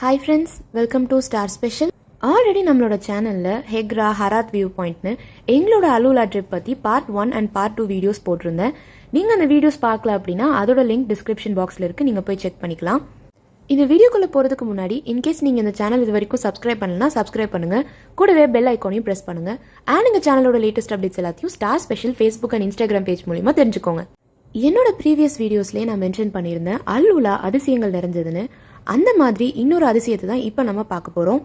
Hi friends welcome to star special already நம்மளோட சேனலில் Hegra Harrat view பாயிண்ட்னு எங்களோட அலுவலா ட்ரிப் பற்றி part one and part two videos போட்டிருந்தேன். நீங்கள் அந்த வீடியோஸ் பார்க்கல அப்படின்னா அதோட லிங்க் டிஸ்கிரிப்ஷன் பாக்ஸில் இருக்குது நீங்கள் போய் செக் பண்ணிக்கலாம். இந்த வீடியோக்குள்ளே போகிறதுக்கு முன்னாடி இன்கேஸ் நீங்கள் இந்த சேனல் இது வரைக்கும் சப்ஸ்கிரைப் பண்ணலனா சப்ஸ்கிரைப் பண்ணுங்கள் கூடவே பெல் ஐக்கானையும் ப்ரெஸ் பண்ணுங்கள் அண்ட் எங்கள் சேனலோட லேட்டஸ்ட் அப்டேட்ஸ் எல்லாத்தையும் star special Facebook and Instagram page மூலிமா தெரிஞ்சுக்கோங்க. என்னோட ப்ரீவியஸ் வீடியோஸ்லேயே நான் மென்ஷன் பண்ணியிருந்தேன் அல்லுலா அதிசயங்கள் நிறைஞ்சதுன்னு. அந்த மாதிரி இன்னொரு அதிசயத்தை தான் இப்போ நம்ம பார்க்க போகிறோம்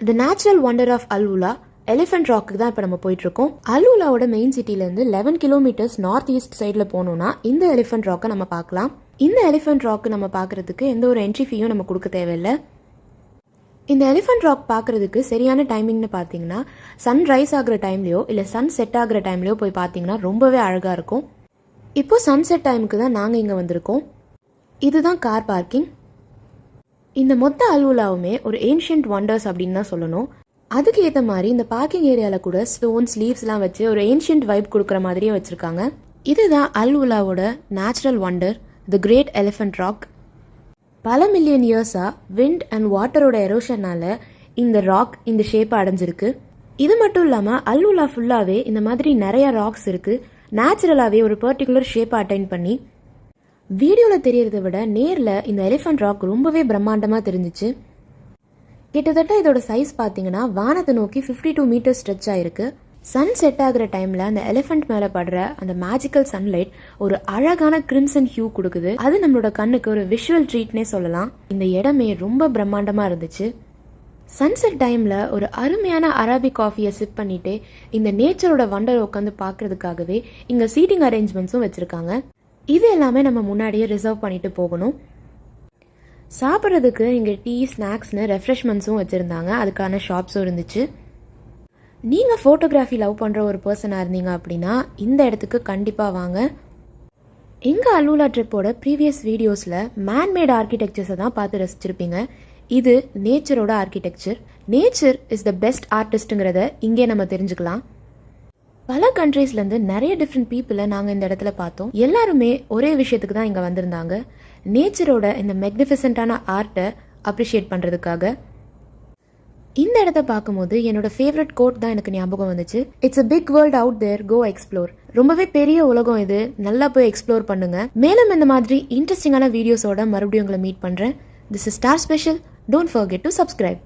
the natural wonder of AlUla elephant rock தான் இப்போ நம்ம போயிட்டுருக்கோம். அல்வுலாவோட மெயின் சிட்டிலேருந்து லெவன் கிலோமீட்டர்ஸ் நார்த் ஈஸ்ட் சைடில் போனோம்னா இந்த எலிஃபென்ட் ராக்கை நம்ம பார்க்கலாம். இந்த எலிஃபென்ட் ராக்கு நம்ம பார்க்கறதுக்கு எந்த ஒரு என்ட்ரி ஃபீயும் நம்ம கொடுக்க தேவையில்லை. இந்த எலிஃபென்ட் ராக் பார்க்குறதுக்கு சரியான டைமிங்னு பார்த்தீங்கன்னா சன் ரைஸ் டைம்லையோ இல்லை சன் செட் ஆகிற டைம்லையோ போய் பார்த்தீங்கன்னா ரொம்பவே அழகாக இருக்கும். இப்போ சன்செட் டைமுக்கு தான் நாங்கள் இங்கே வந்திருக்கோம். இதுதான் கார் பார்க்கிங் இந்த மொத்த அல்வுலாவுமே ஒரு ஏன்ஷியன்ட் ஒண்டர்ஸ் அப்படின்னு தான் சொல்லணும். அதுக்கு ஏற்ற மாதிரி இந்த பார்க்கிங் ஏரியாவில் கூட ஸ்டோன்ஸ் லீவ்ஸ்லாம் வச்சு ஒரு ஏன்ஷியன்ட் வைப் கொடுக்குற மாதிரியே வச்சுருக்காங்க. இதுதான் அல்வுலாவோட natural wonder the great elephant rock பல மில்லியன் இயர்ஸாக விண்ட் அண்ட் வாட்டரோட எரோஷனால் இந்த ராக் இந்த ஷேப்பை அடைஞ்சிருக்கு. இது மட்டும் இல்லாமல் அல்வுலா ஃபுல்லாகவே இந்த மாதிரி நிறைய ராக்ஸ் இருக்குது நேச்சுரலாகவே ஒரு பர்டிகுலர் ஷேப்பை அட்டைன் பண்ணி வீடியோவில் தெரியறத விட நேரில் இந்த எலிஃபண்ட் ராக் ரொம்பவே பிரம்மாண்டமாக தெரிஞ்சிச்சு. கிட்டத்தட்ட இதோட சைஸ் பார்த்தீங்கன்னா வானத்தை நோக்கி ஃபிஃப்டி டூ மீட்டர் ஸ்ட்ரெச் ஆயிருக்கு. சன் செட் ஆகுற டைமில் அந்த எலிஃபண்ட் மேலே படுற அந்த மேஜிக்கல் சன்லைட் ஒரு அழகான கிரிம்சன் ஹியூ கொடுக்குது. அது நம்மளோட கண்ணுக்கு ஒரு விஷுவல் ட்ரீட்னே சொல்லலாம். இந்த இடமே ரொம்ப பிரம்மாண்டமாக இருந்துச்சு. சன்செட் டைமில் ஒரு அருமையான அராபிக் காஃபியை சிப் பண்ணிட்டு இந்த நேச்சரோட வண்டரை உட்காந்து பார்க்கறதுக்காகவே இங்கே சீட்டிங் அரேஞ்ச்மெண்ட்ஸும் வச்சுருக்காங்க. இது எல்லாமே நம்ம முன்னாடியே ரிசர்வ் பண்ணிட்டு போகணும். சாப்பிட்றதுக்கு இங்கே டீ ஸ்நாக்ஸ்னு ரெஃப்ரெஷ்மெண்ட்ஸும் வச்சுருந்தாங்க. அதுக்கான ஷாப்ஸும் இருந்துச்சு. நீங்கள் ஃபோட்டோகிராஃபி லவ் பண்ணுற ஒரு பர்சனாக இருந்தீங்க அப்படின்னா இந்த இடத்துக்கு கண்டிப்பாக வாங்க. எங்கள் அலூலா ட்ரிப்போட ப்ரீவியஸ் வீடியோஸில் மேன்மேட் ஆர்கிடெக்சர்ஸை தான் பார்த்து ரசிச்சிருப்பீங்க. இது நேச்சரோட architecture nature is the best ஆர்டிஸ்ட்டுங்கிறத இங்கே நம்ம தெரிஞ்சுக்கலாம். பல கண்ட்ரீஸ்லேருந்து நிறைய டிஃப்ரெண்ட் பீப்புளை நாங்கள் இந்த இடத்துல பார்த்தோம். எல்லாருமே ஒரே விஷயத்துக்கு தான் இங்கே வந்திருந்தாங்க. நேச்சரோட இந்த மெக்னிஃபிசண்ட்டான ஆர்ட்டை அப்ரிஷியேட் பண்ணுறதுக்காக இந்த இடத்த பார்க்கும்போது என்னோட ஃபேவரட் கோட் தான் எனக்கு ஞாபகம் வந்துச்சு. It's a big world out there go explore ரொம்பவே பெரிய உலகம் இது நல்லா போய் எக்ஸ்ப்ளோர் பண்ணுங்க. மேலும் இந்த மாதிரி இன்ட்ரெஸ்டிங்கான வீடியோஸோட மறுபடியும் உங்களை மீட் பண்ணுறேன் this is star special don't forget to subscribe